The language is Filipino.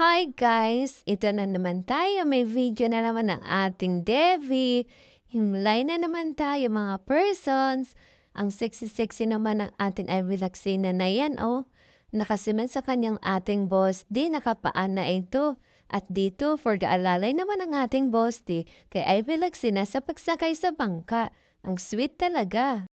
Hi guys! Ito na naman tayo, may video na naman ng ating Devi. Himlay na naman tayo mga persons. Ang sexy-sexy naman ng ating Ivy Laxina na yan oh. Nakasimen sa kanyang ating boss, di nakapaan na ito. At dito, for the alalay naman ng ating boss di, kay Ivy Laxina sa pagsakay sa bangka. Ang sweet talaga.